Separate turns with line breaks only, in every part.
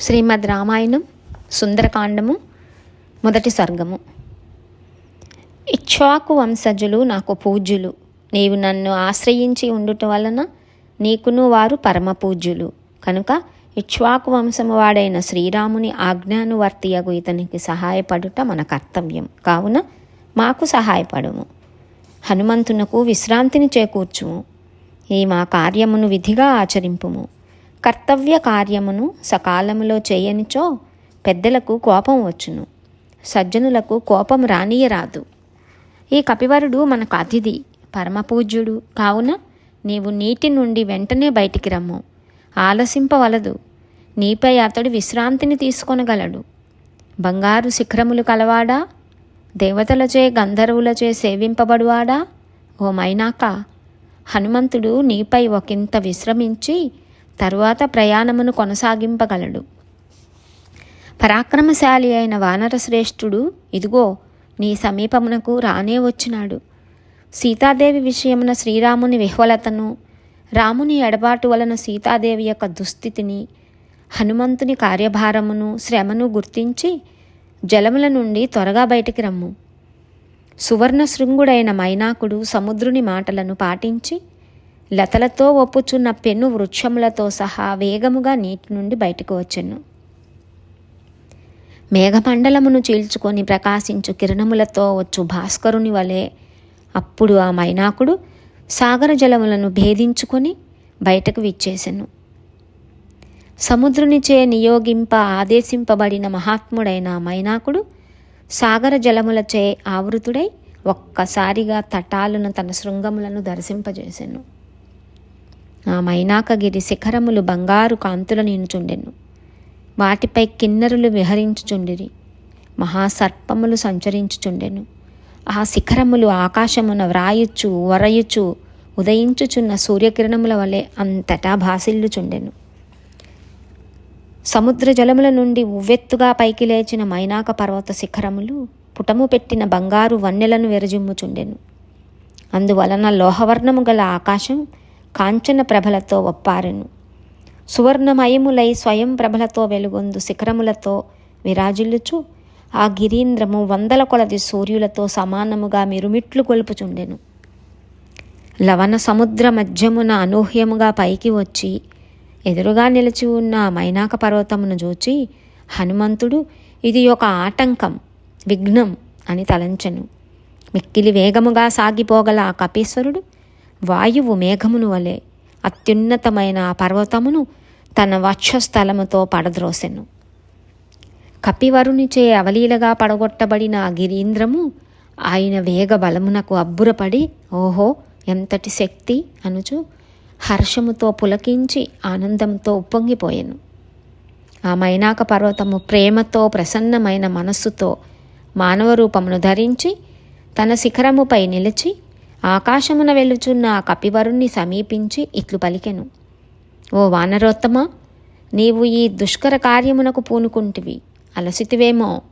శ్రీమద్ రామాయణం సుందరకాండము మొదటి సర్గము. ఇక్ష్వాకు వంశజులు నాకు పూజ్యులు. నీవు నన్ను ఆశ్రయించి ఉండుట వలన నీకును వారు పరమ పూజ్యులు కనుక ఇక్ష్వాకు వంశము వాడైన శ్రీరాముని ఆజ్ఞానువర్తియగు ఇతనికి సహాయపడుట మన కర్తవ్యం. కావున మాకు సహాయపడము. హనుమంతునకు విశ్రాంతిని చేకూర్చుము. ఈ మా కార్యమును విధిగా ఆచరింపుము. కర్తవ్య కార్యమును సకాలములో చేయనిచో పెద్దలకు కోపం వచ్చును. సజ్జనులకు కోపం రానియరాదు. ఈ కపివరుడు మనకు అతిథి పరమపూజ్యుడు. కావున నీవు నీటి నుండి వెంటనే బయటికి రమ్ము. ఆలసింపవలదు. నీపై అతడు విశ్రాంతిని తీసుకొనగలడు. బంగారు శిఖరములు కలవాడా? దేవతలచే గంధర్వులచే సేవింపబడువాడా? ఓ మైనాక హనుమంతుడు నీపై ఒకంత విశ్రమించి తరువాత ప్రయాణమును కొనసాగింపగలడు. పరాక్రమశాలి అయిన వానరశ్రేష్ఠుడు ఇదిగో నీ సమీపమునకు రానే వచ్చినాడు. సీతాదేవి విషయమున శ్రీరాముని విహ్వలతను రాముని ఎడబాటు వలన సీతాదేవి యొక్క దుస్థితిని హనుమంతుని కార్యభారమును శ్రమను గుర్తించి జలముల నుండి త్వరగా బయటికి రమ్ము. సువర్ణ శృంగుడైన మైనాకుడు సముద్రుని మాటలను పాటించి లతలతో ఒప్పుచున్న పెన్ను వృక్షములతో సహా వేగముగా నీటి నుండి బయటకు వచ్చెను. మేఘమండలమును చీల్చుకొని ప్రకాశించు కిరణములతో వచ్చు భాస్కరుని వలె. అప్పుడు ఆ మైనాకుడు సాగర జలములను భేదించుకొని బయటకు విచ్చేసెను. సముద్రునిచే నియోగింప ఆదేశింపబడిన మహాత్ముడైన మైనాకుడు సాగర జలములచే ఆవృతుడై ఒక్కసారిగా తటాలను తన శృంగములను దర్శింపజేసెను. ఆ మైనాకగిరి శిఖరములు బంగారు కాంతుల నినుచుండెను వాటిపై కిన్నరులు విహరించుచుండిరి. మహాసర్పములు సంచరించుచుండెను. ఆ శిఖరములు ఆకాశమున వ్రాయుచు వరయుచు ఉదయించుచున్న సూర్యకిరణముల వలె అంతటా భాసిల్లుచుండెను. సముద్ర జలముల నుండి ఉవ్వెత్తుగా పైకి లేచిన మైనాక పర్వత శిఖరములు పుటము పెట్టిన బంగారు వన్నెలను విరజిమ్ముచుండెను. అందువలన లోహవర్ణము గల ఆకాశం కాంచన ప్రభలతో ఒప్పారెను. సువర్ణమయములై స్వయం ప్రభలతో వెలుగొందు శిఖరములతో విరాజిల్లుచు ఆ గిరీంద్రము వందల కొలది సూర్యులతో సమానముగా మిరుమిట్లు గొలుపుచుండెను. లవణ సముద్ర మధ్యమున అనూహ్యముగా పైకి వచ్చి ఎదురుగా నిలిచి ఉన్న మైనాక పర్వతమును చూచి హనుమంతుడు ఇది ఒక ఆటంకం విఘ్నం అని తలంచెను. మిక్కిలి వేగముగా సాగిపోగల ఆ కపీశ్వరుడు వాయువు మేఘమును వలె అత్యున్నతమైన ఆ పర్వతమును తన వక్షస్థలముతో పడద్రోసెను. కపివరునిచే అవలీలగా పడగొట్టబడిన ఆ గిరీంద్రము ఆయన వేగ బలమునకు అబ్బురపడి ఓహో ఎంతటి శక్తి అనుచు హర్షముతో పులకించి ఆనందంతో ఉప్పొంగిపోయాను. ఆ మైనాక పర్వతము ప్రేమతో ప్రసన్నమైన మనస్సుతో మానవ రూపమును ధరించి తన శిఖరముపై నిలిచి ఆకాశమున వెలుచున్న ఆ కపివరుణ్ణి సమీపించి ఇట్లు పలికెను. ఓ వానరోత్తమ నీవు ఈ దుష్కర కార్యమునకు పూనుకుంటివి. అలసితివేమో.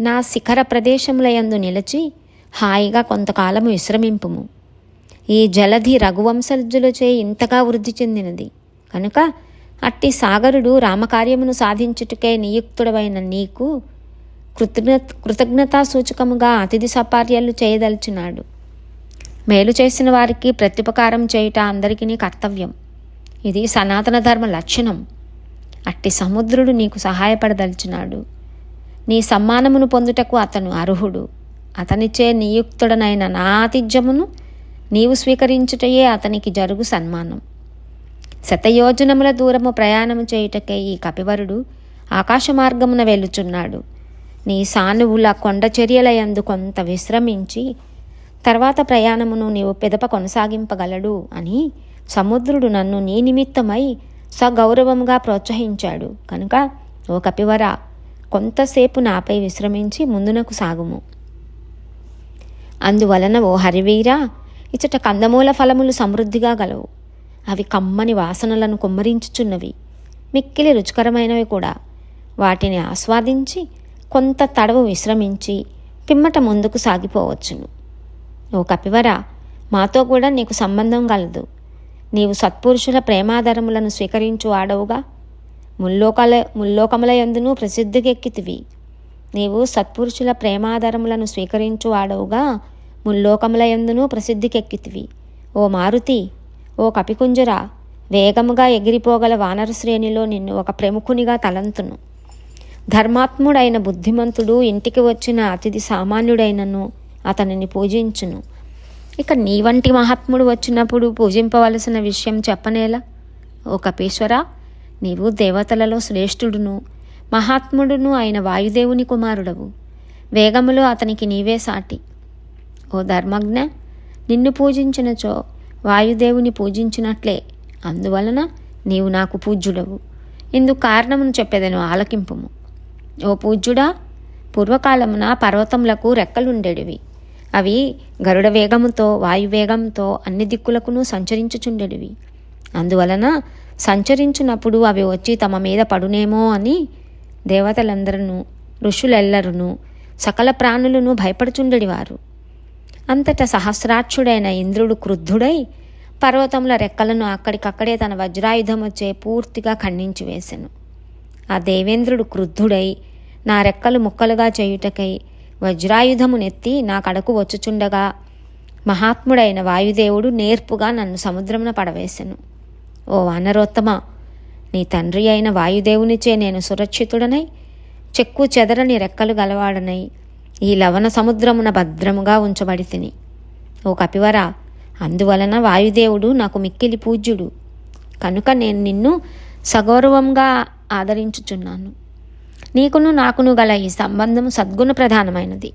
నా శిఖర ప్రదేశములయందు నిలిచి హాయిగా కొంతకాలము విశ్రమింపుము. ఈ జలధి రఘువంశజులచే ఇంతగా వృద్ధి చెందినది. కనుక అట్టి సాగరుడు రామకార్యమును సాధించుటకే నియుక్తుడవైన నీకు కృతజ్ఞత కృతజ్ఞతా సూచకముగా అతిథి సపార్యాలు చేయదలిచినాడు. మేలు చేసిన వారికి ప్రత్యుపకారం చేయుట అందరికీ కర్తవ్యం. ఇది సనాతన ధర్మ లక్షణం. అట్టి సముద్రుడు నీకు సహాయపడదలిచినాడు. నీ సమ్మానమును పొందుటకు అతను అర్హుడు. అతనిచే నియుక్తుడనైన నా ఆతిథ్యమును నీవు స్వీకరించుటయే అతనికి జరుగు సన్మానం. శతయోజనముల దూరము ప్రయాణము చేయుటకే ఈ కపివరుడు ఆకాశ మార్గమున వెలుచున్నాడు. నీ సానువుల కొండ చర్యలయందు కొంత విశ్రమించి తర్వాత ప్రయాణమును నీవు పెదప కొనసాగింపగలడు అని సముద్రుడు నన్ను నీ నిమిత్తమై సగౌరవంగా ప్రోత్సహించాడు. కనుక ఓ కపివర కొంతసేపు నాపై విశ్రమించి ముందునకు సాగుము. అందువలన ఓ హరివీరా ఇచ్చట కందమూల ఫలములు సమృద్ధిగా గలవు. అవి కమ్మని వాసనలను కుమ్మరించుచున్నవి. మిక్కిలి రుచికరమైనవి కూడా. వాటిని ఆస్వాదించి కొంత తడవు విశ్రమించి పిమ్మట ముందుకు సాగిపోవచ్చును. ఓ కపివర మాతో కూడా నీకు సంబంధం కలదు. నీవు సత్పురుషుల ప్రేమాదరములను స్వీకరించు ఆడవుగా. ముల్లోకల ముల్లోకముల ఎందును ప్రసిద్ధికెక్కితివి నీవు సత్పురుషుల ప్రేమాదరములను స్వీకరించు వాడవుగా ముల్లోకముల ఎందును ప్రసిద్ధికెక్కితివి ఓ మారుతి ఓ కపికుంజర వేగముగా ఎగిరిపోగల వానర శ్రేణిలో నిన్ను ఒక ప్రముఖునిగా తలంతును. ధర్మాత్ముడైన బుద్ధిమంతుడు ఇంటికి వచ్చిన అతిథి సామాన్యుడైనను అతనిని పూజించును. ఇక నీ వంటి మహాత్ముడు వచ్చినప్పుడు పూజింపవలసిన విషయం చెప్పనేలా? ఓ కపీశ్వర నీవు దేవతలలో శ్రేష్ఠుడును మహాత్ముడును అయిన వాయుదేవుని కుమారుడవు. వేగములో అతనికి నీవే సాటి. ఓ ధర్మజ్ఞ నిన్ను పూజించినచో వాయుదేవుని పూజించినట్లే. అందువలన నీవు నాకు పూజ్యుడవు. ఇందుకు కారణమును చెప్పేదను ఆలకింపుము. ఓ పూజ్యుడా పూర్వకాలమున పర్వతములకు రెక్కలుండేటివి అవి గరుడ వేగముతో వాయువేగంతో అన్ని దిక్కులకును సంచరించుచుండెడివి. అందువలన సంచరించినప్పుడు అవి వచ్చి తమ మీద పడునేమో అని దేవతలందరూ ఋషులెల్లరును సకల ప్రాణులను భయపడుచుండెడివారు. అంతటా సహస్రాక్షుడైన ఇంద్రుడు క్రుద్ధుడై పర్వతముల రెక్కలను అక్కడికక్కడే తన వజ్రాయుధం వచ్చే పూర్తిగా ఖండించి వేసెను. ఆ దేవేంద్రుడు క్రుద్ధుడై నా రెక్కలు ముక్కలుగా చేయుటకై వజ్రాయుధమునెత్తి నా కడకు వచ్చుచుండగా మహాత్ముడైన వాయుదేవుడు నేర్పుగా నన్ను సముద్రమున పడవేశను ఓ వానరోత్తమ నీ తండ్రి అయిన వాయుదేవునిచే నేను సురక్షితుడనై చెక్కు చెదరని రెక్కలు గలవాడనై ఈ లవణ సముద్రమున భద్రముగా ఉంచబడి తిని ఓ కపివర అందువలన వాయుదేవుడు నాకు మిక్కిలి పూజ్యుడు. కనుక నేను నిన్ను సగౌరవంగా ఆదరించుచున్నాను. నీకును నాకును గల ఈ సంబంధం సద్గుణ ప్రధానమైనది.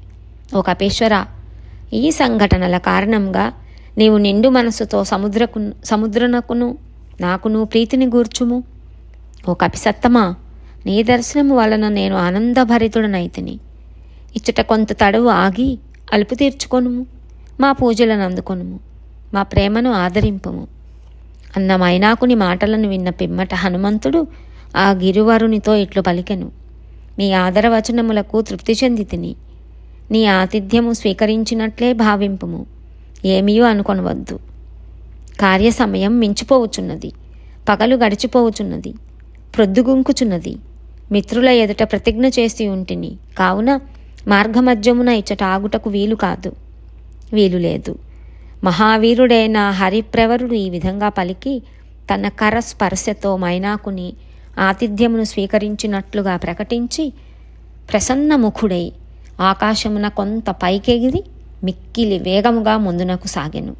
ఓ కపేశ్వర ఈ సంఘటనల కారణంగా నీవు నిండు మనసుతో సముద్రకు సముద్రనకును నాకును ప్రీతిని గూర్చుము. ఓ కపిసత్తమా నీ దర్శనము వలన నేను ఆనందభరితుడనైతిని. ఇచ్చట కొంత తడువు ఆగి అలుపు తీర్చుకొనుము మా పూజలను అందుకొనుము మా ప్రేమను ఆదరింపుము. అన్న మైనాకుని మాటలను విన్న పిమ్మట హనుమంతుడు ఆ గిరివరునితో ఇట్లు పలికెను. నీ ఆదరవచనములకు తృప్తి చెందితిని. నీ ఆతిథ్యము స్వీకరించినట్లే భావింపుము. ఏమీయూ అనుకొనవద్దు. కార్య సమయం మించిపోవుచున్నది. పగలు గడిచిపోవుచున్నది. ప్రొద్దుగుంకుచున్నది. మిత్రుల ఎదుట ప్రతిజ్ఞ చేసి ఉంటిని. కావున మార్గమధ్యమున ఇచ్చట ఆగుటకు వీలు కాదు. వీలు లేదు. మహావీరుడైన హరిప్రవరుడు ఈ విధంగా పలికి తన కర స్పర్శతో మైనాకుని ఆతిథ్యమును స్వీకరించినట్లుగా ప్రకటించి ప్రసన్నముఖుడై ఆకాశమున కొంత పైకెగిరి మిక్కిలి వేగముగా ముందునకు సాగెను.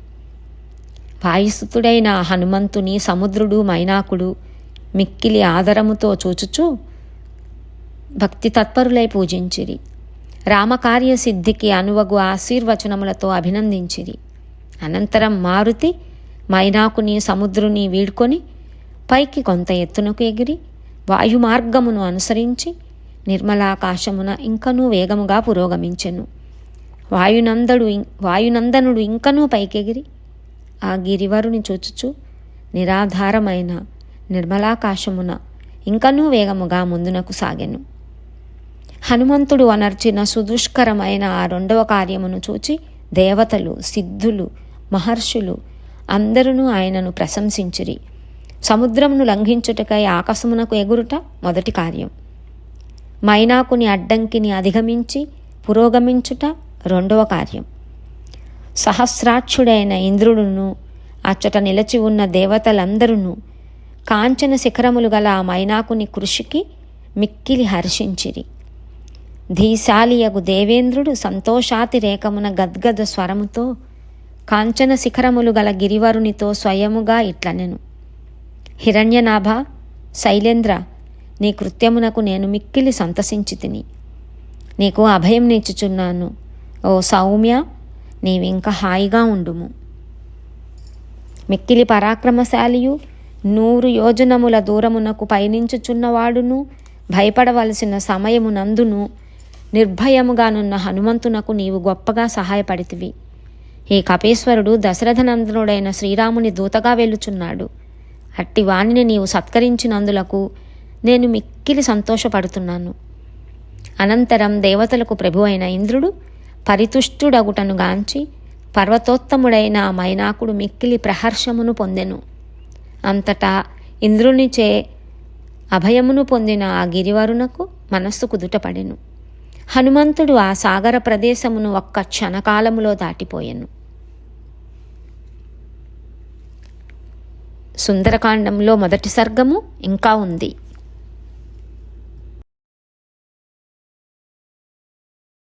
వాయుసుతుడైన హనుమంతుని సముద్రుడు మైనాకుడు మిక్కిలి ఆదరముతో చూచుచూ భక్తి తత్పరులై పూజించిరి. రామకార్య సిద్ధికి అనువగు ఆశీర్వచనములతో అభినందించిరి. అనంతరం మారుతి మైనాకుని సముద్రుని వీడ్కొని పైకి కొంత ఎత్తునకు ఎగిరి వాయుమార్గమును అనుసరించి నిర్మలాకాశమున ఇంకనూ వేగముగా పురోగమించెను. వాయునందడు వాయునందనుడు ఇంకనూ పైకెగిరి ఆ గిరివరుని చూచుచు నిరాధారమైన నిర్మలాకాశమున ఇంకనూ వేగముగా ముందునకు సాగెను. హనుమంతుడు అనర్చిన సుదుష్కరమైన ఆ రెండవ కార్యమును చూచి దేవతలు సిద్ధులు మహర్షులు అందరూ ఆయనను ప్రశంసించిరి. సముద్రమును లంఘించుటకై ఆకాశమునకు ఎగురుట మొదటి కార్యం. మైనాకుని అడ్డంకిని అధిగమించి పురోగమించుట రెండవ కార్యం. సహస్రాక్షుడైన ఇంద్రుడును అచ్చట నిలచి ఉన్న దేవతలందరూ కాంచన శిఖరములు గల ఆ మైనాకుని కృషికి మిక్కిలి హర్షించిరి. ధీశాలియగు దేవేంద్రుడు సంతోషాతిరేకమున గద్గద స్వరముతో కాంచన శిఖరములు గల గిరివరునితో స్వయముగా ఇట్లనెను. హిరణ్యనాభ శైలేంద్ర నీ కృత్యమునకు నేను మిక్కిలి సంతసించి తిని. నీకు అభయం నీచుచున్నాను ఓ సౌమ్య నీవింక హాయిగా ఉండుము. మిక్కిలి పరాక్రమశాలియు నూరు యోజనముల దూరమునకు పయనించుచున్నవాడును భయపడవలసిన సమయమునందును నిర్భయముగానున్న హనుమంతునకు నీవు గొప్పగా సహాయపడితివి. ఈ కపేశ్వరుడు దశరథనందనుడైన శ్రీరాముని దూతగా వెళ్ళుచున్నాడు అట్టి వాణిని నీవు సత్కరించినందులకు నేను మిక్కిలి సంతోషపడుతున్నాను. అనంతరం దేవతలకు ప్రభు అయిన ఇంద్రుడు పరితుష్టుడగుటను గాంచి పర్వతోత్తముడైన మైనాకుడు మిక్కిలి ప్రహర్షమును పొందెను. అంతటా ఇంద్రునిచే అభయమును పొందిన ఆ గిరివరునకు మనస్సు కుదుటపడెను. హనుమంతుడు ఆ సాగర ప్రదేశమును ఒక్క క్షణకాలములో దాటిపోయెను. సుందరకాండంలో మొదటి సర్గము ఇంకా ఉంది.